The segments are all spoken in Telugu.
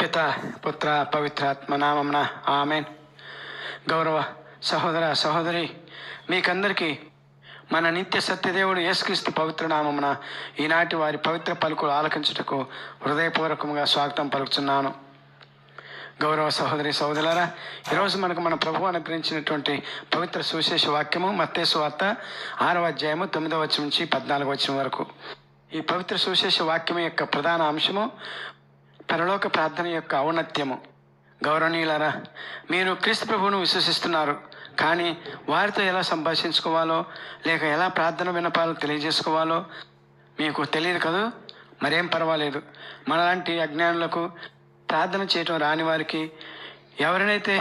పిత పుత్ర పవిత్రాత్మ నామమున ఆమెన్ గౌరవ సహోదర సహోదరి మీకందరికీ మన నిత్య సత్యదేవుడు యేసుక్రీస్తు పవిత్ర నామమున ఈనాటి వారి పవిత్ర పలుకులు ఆలకించుటకు హృదయపూర్వకంగా స్వాగతం పలుకుతున్నాను గౌరవ సహోదరి సహోదరులారా ఈరోజు మనకు మన ప్రభు అనుగ్రహించినటువంటి పవిత్ర సువిశేష వాక్యము మత్తేసు వార్త ఆరవ అధ్యాయము తొమ్మిదవ వచ్చం నుంచి పద్నాలుగు వచ్చిన వరకు. ఈ పవిత్ర సువిశేష వాక్యం యొక్క ప్రధాన అంశము పరలోక ప్రార్థన యొక్క ఔన్నత్యము. గౌరవనీయులరా మీరు క్రీస్తు ప్రభువును విశ్వసిస్తున్నారు. కానీ వారితో ఎలా సంభాషించుకోవాలో లేక ఎలా ప్రార్థన వినపాలో తెలియజేసుకోవాలో మీకు తెలియదు కదూ? మరేం పర్వాలేదు. మనలాంటి అజ్ఞానులకు ప్రార్థన చేయటం రాని వారికి ఎవరినైతే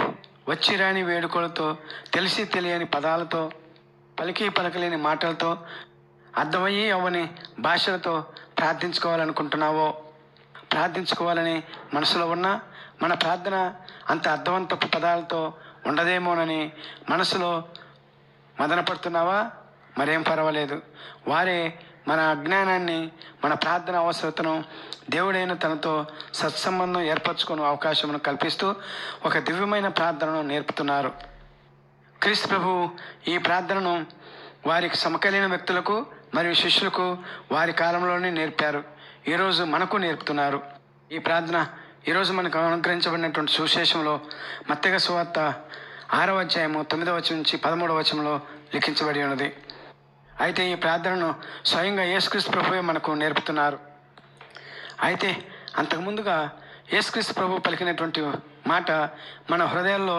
వచ్చి రాని వేడుకలతో తెలిసి తెలియని పదాలతో పలికి పలకలేని మాటలతో అర్థమయ్యి అవ్వని భాషలతో ప్రార్థించుకోవాలనుకుంటున్నావో ప్రార్థించుకోవాలని మనసులో ఉన్న మన ప్రార్థన అంత అర్థవంతపు పదాలతో ఉండదేమోనని మనసులో మదనపడుతున్నావా? మరేం పర్వాలేదు. వారే మన అజ్ఞానాన్ని మన ప్రార్థన అవసరతను దేవుడైన తనతో సత్సంబంధం ఏర్పరచుకునే అవకాశమును కల్పిస్తూ ఒక దివ్యమైన ప్రార్థనను నేర్పుతున్నారు. క్రీస్తు ప్రభు ఈ ప్రార్థనను వారికి సమకాలీన వ్యక్తులకు మరియు శిష్యులకు వారి కాలంలోనే నేర్పారు. ఈరోజు మనకు నేర్పుతున్నారు. ఈ ప్రార్థన ఈరోజు మనకు అనుగ్రహించబడినటువంటి సువిశేషంలో మత్తగ సువార్త ఆరవ అధ్యాయము తొమ్మిదవ వచనం నుంచి పదమూడవ వచనంలో లిఖించబడి ఉన్నది. అయితే ఈ ప్రార్థనను స్వయంగా యేసుక్రీస్తు ప్రభువే మనకు నేర్పుతున్నారు. అయితే అంతకుముందుగా యేసుక్రీస్తు ప్రభు పలికినటువంటి మాట మన హృదయాల్లో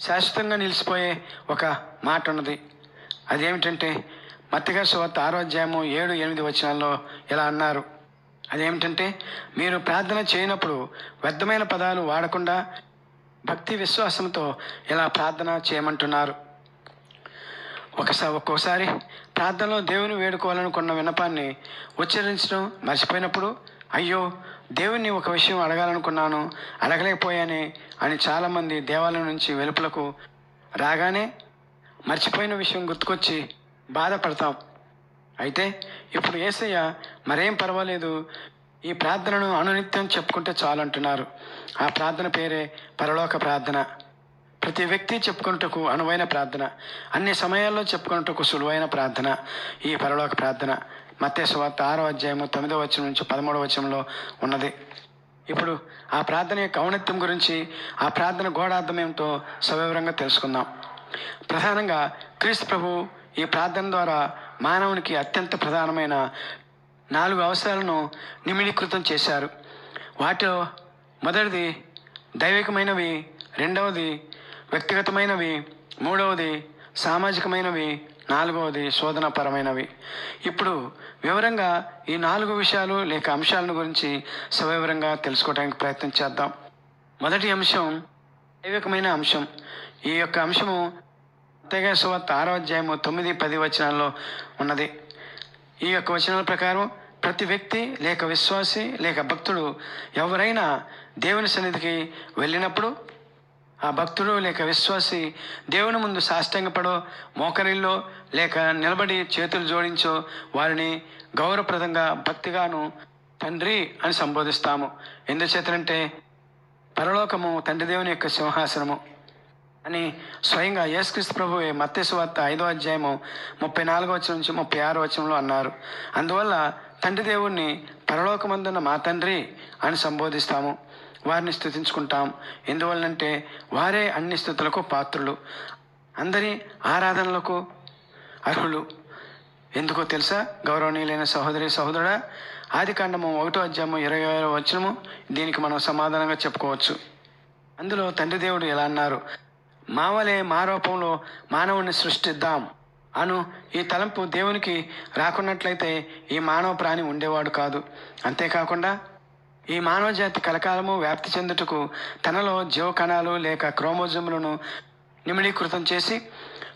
శాశ్వతంగా నిలిచిపోయే ఒక మాట ఉన్నది. అదేమిటంటే మత్తిగా సువార్త ఆరో అధ్యాయము ఏడు ఎనిమిది వచనాల్లో ఇలా అన్నారు? అదేమిటంటే మీరు ప్రార్థన చేయనప్పుడు వ్యర్థమైన పదాలు వాడకుండా భక్తి విశ్వాసంతో ఇలా ప్రార్థన చేయమంటున్నారు. ఒకసారి ఒక్కోసారి ప్రార్థనలో దేవుని వేడుకోవాలనుకున్న విన్నపాన్ని ఉచ్చరించడం మర్చిపోయినప్పుడు అయ్యో దేవుణ్ణి ఒక విషయం అడగాలనుకున్నాను అడగలేకపోయానే అని చాలామంది దేవాలయం నుంచి వెలుపలకు రాగానే మర్చిపోయిన విషయం గుర్తుకొచ్చి బాధపడతాం. అయితే ఇప్పుడు ఏసయ్య మరేం పర్వాలేదు ఈ ప్రార్థనను అనునిత్యం చెప్పుకుంటే చాలు అంటున్నారు. ఆ ప్రార్థన పేరే పరలోక ప్రార్థన. ప్రతి వ్యక్తి చెప్పుకున్నటకు అనువైన ప్రార్థన. అన్ని సమయాల్లో చెప్పుకున్నటకు సులువైన ప్రార్థన. ఈ పరలోక ప్రార్థన. మత్స్యవార్త ఆరో అధ్యాయము తొమ్మిదో వచనం నుంచి పదమూడవ వచనంలో ఉన్నది. ఇప్పుడు ఆ ప్రార్థన యొక్క ఔన్నత్యం గురించి ఆ ప్రార్థన గోడార్థం ఏమిటో సవివరంగా తెలుసుకుందాం. ప్రధానంగా క్రీస్తు ప్రభు ఈ ప్రార్థన ద్వారా మానవునికి అత్యంత ప్రధానమైన నాలుగు అవసరాలను నిమిడీకృతం చేశారు. వాటిలో మొదటిది దైవికమైనవి రెండవది వ్యక్తిగతమైనవి మూడవది సామాజికమైనవి నాలుగవది శోధనపరమైనవి. ఇప్పుడు వివరంగా ఈ నాలుగు విషయాలు లేక అంశాలను గురించి సవివరంగా తెలుసుకోవడానికి ప్రయత్నం చేద్దాం. మొదటి అంశం దైవికమైన అంశం. ఈ యొక్క అంశము అంతేగా సువార్త ఆరో అధ్యాయము తొమ్మిది పది వచనాల్లో ఉన్నది. ఈ యొక్క వచనాల ప్రకారం ప్రతి వ్యక్తి లేక విశ్వాసి లేక భక్తుడు ఎవరైనా దేవుని సన్నిధికి వెళ్ళినప్పుడు ఆ భక్తుడు లేక విశ్వాసి దేవుని ముందు సాష్టంగపడో మోకరిల్లో లేక నిలబడి చేతులు జోడించో వారిని గౌరవప్రదంగా భక్తిగాను తండ్రి అని సంబోధిస్తాము. ఎందుచేతనంటే పరలోకము తండ్రి దేవుని యొక్క సింహాసనము. అని స్వయంగా యేసుక్రీస్తు ప్రభువే మత్తేసు ఐదో అధ్యాయము ముప్పై నాలుగో వచ్చిన నుంచి ముప్పై ఆరో వచనంలో అన్నారు. అందువల్ల తండ్రి దేవుణ్ణి పరలోకమందున్న మా తండ్రి అని సంబోధిస్తాము. వారిని స్థుతించుకుంటాం ఎందువల్లంటే వారే అన్ని స్థుతులకు పాత్రులు. అందరి ఆరాధనలకు అర్హులు. ఎందుకో తెలుసా? గౌరవనీయులైన సహోదరి సహోదరుడా ఆది కాండము ఒకటో అధ్యాయము ఇరవై ఆరో వచనము దీనికి మనం సమాధానంగా చెప్పుకోవచ్చు. అందులో తండ్రి దేవుడు ఎలా అన్నారు? మావలే మా రూపంలో మానవుని సృష్టిద్దాం. అను ఈ తలంపు దేవునికి రాకున్నట్లయితే ఈ మానవ ప్రాణి ఉండేవాడు కాదు. అంతేకాకుండా ఈ మానవ జాతి కలకాలము వ్యాప్తి చెందుటకు తనలో జీవకణాలు లేక క్రోమోజములను నిమిడీకృతం చేసి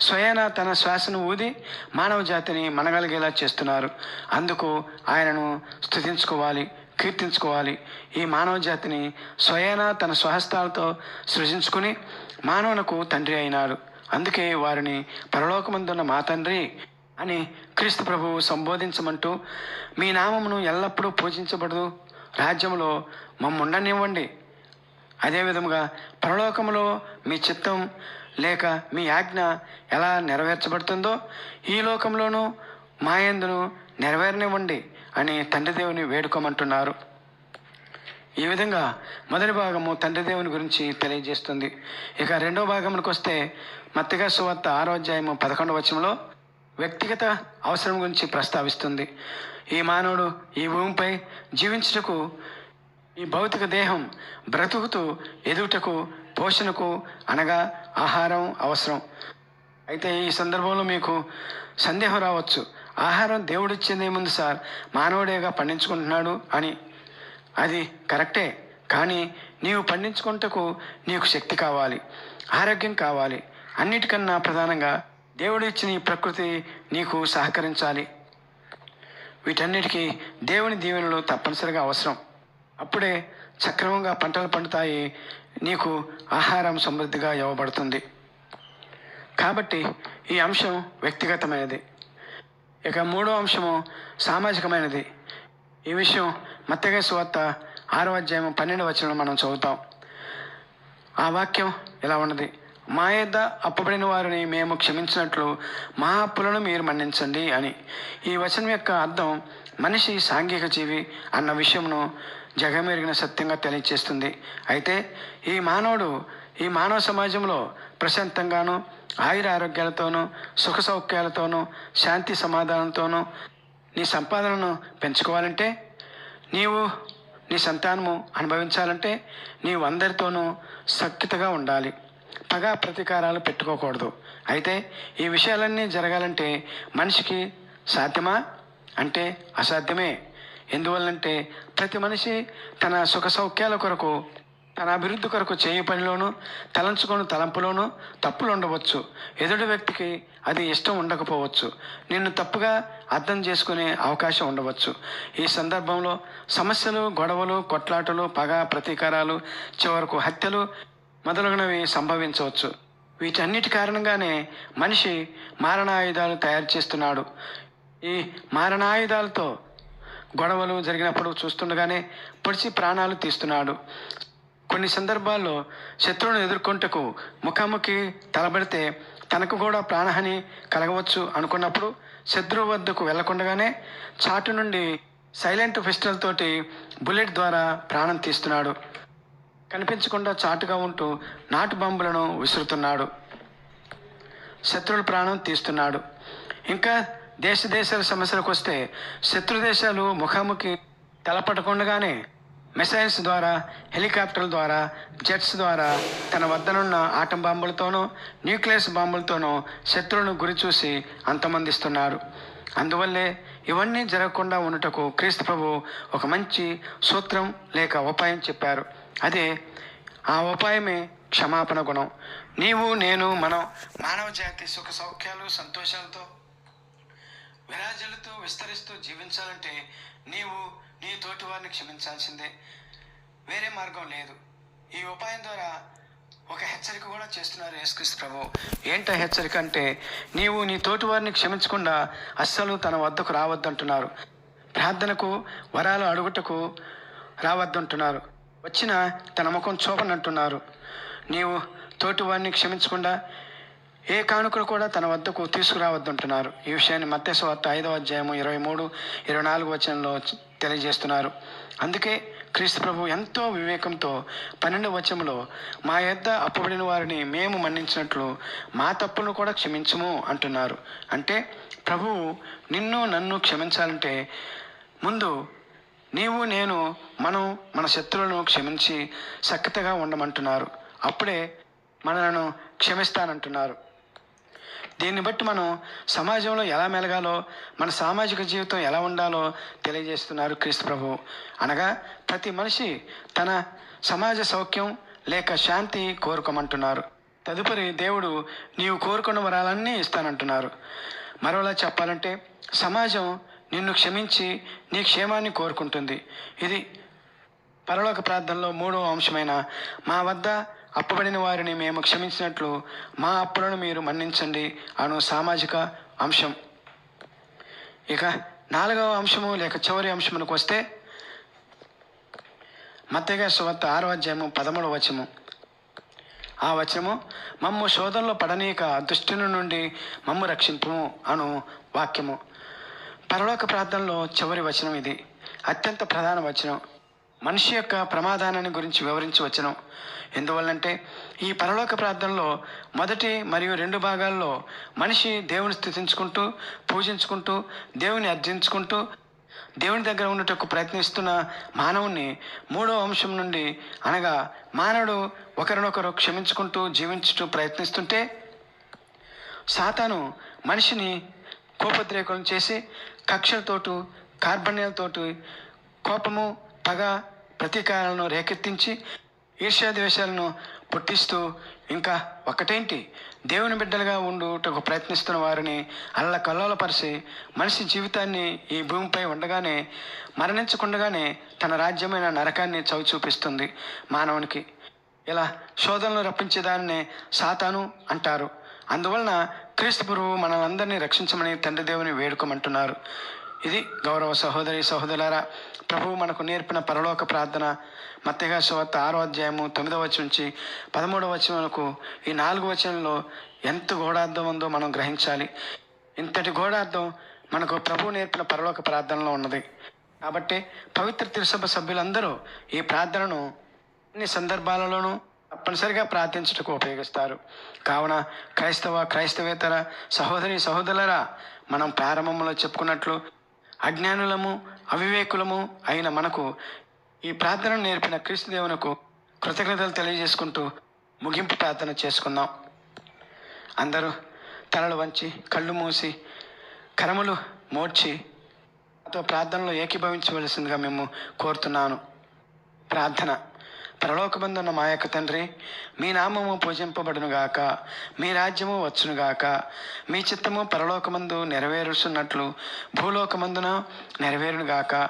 స్వయాన తన శ్వాసను ఊది మానవ జాతిని మనగలిగేలా చేస్తున్నారు. అందుకు ఆయనను స్థుతించుకోవాలి కీర్తించుకోవాలి. ఈ మానవ జాతిని స్వయాన తన స్వహస్తాలతో సృజించుకుని మానవునకు తండ్రి అయినాడు. అందుకే వారిని పరలోకమందున్న మా తండ్రి అని క్రీస్తు ప్రభువు సంబోధించమంటూ మీ నామమును ఎల్లప్పుడూ పూజించబడదు. రాజ్యములో మమ్ముండనివ్వండి. అదేవిధముగా పరలోకములో మీ చిత్తం లేక మీ ఆజ్ఞ ఎలా నెరవేర్చబడుతుందో ఈ లోకంలోనూ మాయందును నెరవేరనివ్వండి. అని తండ్రి దేవుని వేడుకోమంటున్నారు. ఈ విధంగా మొదటి భాగము తండ్రి దేవుని గురించి తెలియజేస్తుంది. ఇక రెండో భాగమునికి వస్తే మత్తిగా సువార్త ఆరో అధ్యాయము పదకొండవ వచనంలో వ్యక్తిగత అవసరం గురించి ప్రస్తావిస్తుంది. ఈ మానవుడు ఈ భూమిపై జీవించుటకు ఈ భౌతిక దేహం బ్రతుకుతూ ఎదుగుటకు పోషణకు అనగా ఆహారం అవసరం. అయితే ఈ సందర్భంలో మీకు సందేహం రావచ్చు. ఆహారం దేవుడిచ్చింది ఏముంది సార్. మానవుడేగా పండించుకుంటున్నాడు అని. అది కరెక్టే. కానీ నీవు పండించుకుంటకు నీకు శక్తి కావాలి ఆరోగ్యం కావాలి. అన్నిటికన్నా ప్రధానంగా దేవుడు ఇచ్చిన ఈ ప్రకృతి నీకు సహకరించాలి. వీటన్నిటికీ దేవుని దీవెనలు తప్పనిసరిగా అవసరం. అప్పుడే సక్రమంగా పంటలు పండుతాయి నీకు ఆహారం సమృద్ధిగా ఇవ్వబడుతుంది. కాబట్టి ఈ అంశం వ్యక్తిగతమైనది. ఇక మూడో అంశము సామాజికమైనది. ఈ విషయం మత్తగా సువార్త ఆరో అధ్యాయం పన్నెండు వచ్చిన మనం చదువుతాం. ఆ వాక్యం ఇలా ఉన్నది. మా యొద్ద అప్పబడిన వారిని మేము క్షమించినట్లు మా అప్పులను మీరు మన్నించండి అని. ఈ వచనం యొక్క అర్థం మనిషి సాంఘిక జీవి అన్న విషయమును జగమెరిగిన సత్యంగా తెలియచేస్తుంది. అయితే ఈ మానవుడు ఈ మానవ సమాజంలో ప్రశాంతంగాను ఆయుర ఆరోగ్యాలతోనూ సుఖ సౌఖ్యాలతోనూ శాంతి సమాధానంతోనూ నీ సంపాదనను పెంచుకోవాలంటే నీవు నీ సంతానము అనుభవించాలంటే నీవు అందరితోనూ సఖ్యతగా ఉండాలి. పగా ప్రతీకారాలు పెట్టుకోకూడదు. అయితే ఈ విషయాలన్నీ జరగాలంటే మనిషికి సాధ్యమా? అంటే అసాధ్యమే. ఎందువల్లంటే ప్రతి మనిషి తన సుఖ సౌఖ్యాల కొరకు తన అభివృద్ధి కొరకు చేయి పనిలోనూ తలంచుకొని తలంపులోనూ తప్పులు ఉండవచ్చు. ఎదుటి వ్యక్తికి అది ఇష్టం ఉండకపోవచ్చు. నిన్ను తప్పుగా అర్థం చేసుకునే అవకాశం ఉండవచ్చు. ఈ సందర్భంలో సమస్యలు గొడవలు కొట్లాటలు పగ ప్రతీకారాలు చివరకు హత్యలు మొదలగునవి సంభవించవచ్చు. వీటన్నిటి కారణంగానే మనిషి మారణాయుధాలు తయారు చేస్తున్నాడు. ఈ మారణాయుధాలతో గొడవలు జరిగినప్పుడు చూస్తుండగానే పొడిచి ప్రాణాలు తీస్తున్నాడు. కొన్ని సందర్భాల్లో శత్రువును ఎదుర్కొంటకు ముఖాముఖి తలబడితే తనకు కూడా ప్రాణహాని కలగవచ్చు అనుకున్నప్పుడు శత్రువు వద్దకు వెళ్ళకుండగానే చాటు నుండి సైలెంట్ పిస్టల్ తోటి బుల్లెట్ ద్వారా ప్రాణం తీస్తున్నాడు. కనిపించకుండా చాటుగా ఉంటూ నాటు బాంబులను విసురుతున్నాడు. శత్రువుల ప్రాణం తీస్తున్నాడు. ఇంకా దేశ దేశాల సమస్యలకు వస్తే శత్రు దేశాలు ముఖాముఖి తలపడకుండగానే మిసైల్స్ ద్వారా హెలికాప్టర్ల ద్వారా జెట్స్ ద్వారా తన వద్దనున్న ఆటం బాంబులతోనూ న్యూక్లియస్ బాంబులతోనూ శత్రువులను గురి చూసి అంతమందిస్తున్నారు. అందువల్లే ఇవన్నీ జరగకుండా ఉండటకు క్రీస్తు ప్రభు ఒక మంచి సూత్రం లేక ఉపాయం చెప్పారు. అదే ఆ ఉపాయమే క్షమాపణ గుణం. నీవు నేను మనం మానవ జాతి సుఖ సౌఖ్యాలు సంతోషాలతో విరాజులతో విస్తరిస్తూ జీవించాలంటే నీవు నీ తోటి వారిని క్షమించాల్సిందే. వేరే మార్గం లేదు. ఈ ఉపాయం ద్వారా ఒక హెచ్చరిక కూడా చేస్తున్నారు యేసుక్రీస్తు ప్రభు. ఏంట హెచ్చరిక అంటే నీవు నీ తోటి వారిని క్షమించకుండా అస్సలు తన వద్దకు రావద్దంటున్నారు. ప్రార్థనకు వరాలు అడుగుటకు రావద్దంటున్నారు. వచ్చిన తన ముఖం చూపనంటున్నారు. నీవు తోటి వారిని క్షమించకుండా ఏ కానుకలు కూడా తన వద్దకు తీసుకురావద్దంటున్నారు. ఈ విషయాన్ని మత్స్యవార్త ఐదవ అధ్యాయము ఇరవై మూడు ఇరవై నాలుగు వచనంలో తెలియజేస్తున్నారు. అందుకే క్రీస్తు ప్రభు ఎంతో వివేకంతో పన్నెండు వచనంలో మా యొద్ద అప్పుబడిన వారిని మేము మన్నించినట్లు మా తప్పులను కూడా క్షమించము అంటున్నారు. అంటే ప్రభువు నిన్ను నన్ను క్షమించాలంటే ముందు నీవు నేను మనం మన శత్రువులను క్షమించి సఖ్యతగా ఉండమంటున్నారు. అప్పుడే మనలను క్షమిస్తానంటున్నారు. దీన్ని బట్టి మనం సమాజంలో ఎలా మెలగాలో మన సామాజిక జీవితం ఎలా ఉండాలో తెలియజేస్తున్నారు క్రీస్తు ప్రభు. అనగా ప్రతి మనిషి తన సమాజ సౌఖ్యం లేక శాంతి కోరుకోమంటున్నారు. తదుపరి దేవుడు నీవు కోరుకున్న వరాలన్నీ ఇస్తానంటున్నారు. మరోలా చెప్పాలంటే సమాజం నిన్ను క్షమించి నీ క్షేమాన్ని కోరుకుంటుంది. ఇది పరలోక ప్రార్థనలో మూడవ అంశమైన మా వద్ద అప్పబడిన వారిని మేము క్షమించినట్లు మా అప్పులను మీరు మన్నించండి అను సామాజిక అంశం. ఇక నాలుగవ అంశము లేక చివరి అంశమునకు వస్తే మత్తగా సువార్త ఆరో అధ్యాయము పదమూడవ వచము ఆ వచనము మమ్ము శోధనలో పడనీక దుష్టుని నుండి మమ్ము రక్షింపము అను వాక్యము. పరలోక ప్రార్థనలో చివరి వచనం ఇది. అత్యంత ప్రధాన వచనం. మనిషి యొక్క ప్రమాదానాన్ని గురించి వివరించి వచ్చను. ఎందువల్లంటే ఈ పరలోక ప్రార్థనలో మొదటి మరియు రెండు భాగాల్లో మనిషి దేవుని స్థుతించుకుంటూ పూజించుకుంటూ దేవుని అర్జించుకుంటూ దేవుని దగ్గర ఉండటకు ప్రయత్నిస్తున్న మానవుని మూడో అంశం నుండి అనగా మానవుడు ఒకరినొకరు క్షమించుకుంటూ జీవించుటూ ప్రయత్నిస్తుంటే సాతాను మనిషిని కోపద్రేకులను చేసి కక్షలతోటు కార్బన్యాలతోటి కోపము పగ ప్రతీకారాలను రేకెత్తించి ఈర్ష్యాద్వేషాలను పుట్టిస్తూ ఇంకా ఒకటేంటి? దేవుని బిడ్డలుగా ఉండుటకు ప్రయత్నిస్తున్న వారిని అల్ల కల్లోలపరిచి మనిషి జీవితాన్ని ఈ భూమిపై ఉండగానే మరణించకుండగానే తన రాజ్యమైన నరకాన్ని చవి చూపిస్తుంది మానవునికి. ఇలా శోధనలు రప్పించే దానినే సాతాను అంటారు. అందువలన క్రీస్తు పురువు మనలందరినీ రక్షించమని తండ్రి దేవుని వేడుకోమంటున్నారు. ఇది గౌరవ సహోదరి సహోదరులారా ప్రభువు మనకు నేర్పిన పరలోక ప్రార్థన మత్తగా సువార్త ఆరో అధ్యాయము తొమ్మిదవ వచనం నుంచి పదమూడవ వరకు ఈ నాలుగు వచనంలో ఎంత గోడార్థం ఉందో మనం గ్రహించాలి. ఇంతటి గోడార్థం మనకు ప్రభువు నేర్పిన పరలోక ప్రార్థనలో ఉన్నది. కాబట్టి పవిత్ర తిరుసభ సభ్యులందరూ ఈ ప్రార్థనను అన్ని సందర్భాలలోనూ తప్పనిసరిగా ప్రార్థించుటకు ఉపయోగిస్తారు. కావున క్రైస్తవ క్రైస్తవేతర సహోదరి సహోదరులరా మనం ప్రారంభంలో చెప్పుకున్నట్లు అజ్ఞానులము అవివేకులము అయిన మనకు ఈ ప్రార్థనను నేర్పిన క్రీస్తుదేవునకు కృతజ్ఞతలు తెలియజేసుకుంటూ ముగింపు ప్రార్థన చేసుకుందాం. అందరూ తలలు వంచి కళ్ళు మూసి కరములు మోడ్చి నాతో ప్రార్థనలో ఏకీభవించవలసిందిగా మేము కోరుతున్నాను. ప్రార్థన. పరలోకమందున్న మా యొక్క తండ్రి మీ నామము పూజింపబడునుగాక మీ రాజ్యము వచ్చునుగాక మీ చిత్తము పరలోకమందు నెరవేరుస్తున్నట్లు భూలోకమందున నెరవేరునుగాక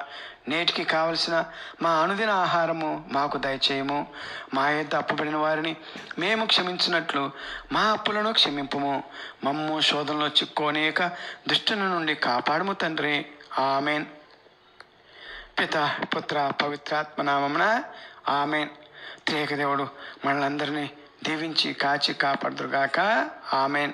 నేటికి కావలసిన మా అనుదిన ఆహారము మాకు దయచేయము. మా యొద్ద అప్పుబడిన వారిని మేము క్షమించినట్లు మా అప్పులను క్షమింపుము. మమ్ము శోధనలో చిక్కోనేక దుష్టుని నుండి కాపాడము తండ్రి. ఆమెన్. పిత పుత్ర పవిత్రాత్మ నామమున ఆమెన్. త్రేక దేవుడు మనలందరినీ దీవించి కాచి కాపాడుదురుగాక. ఆమెన్.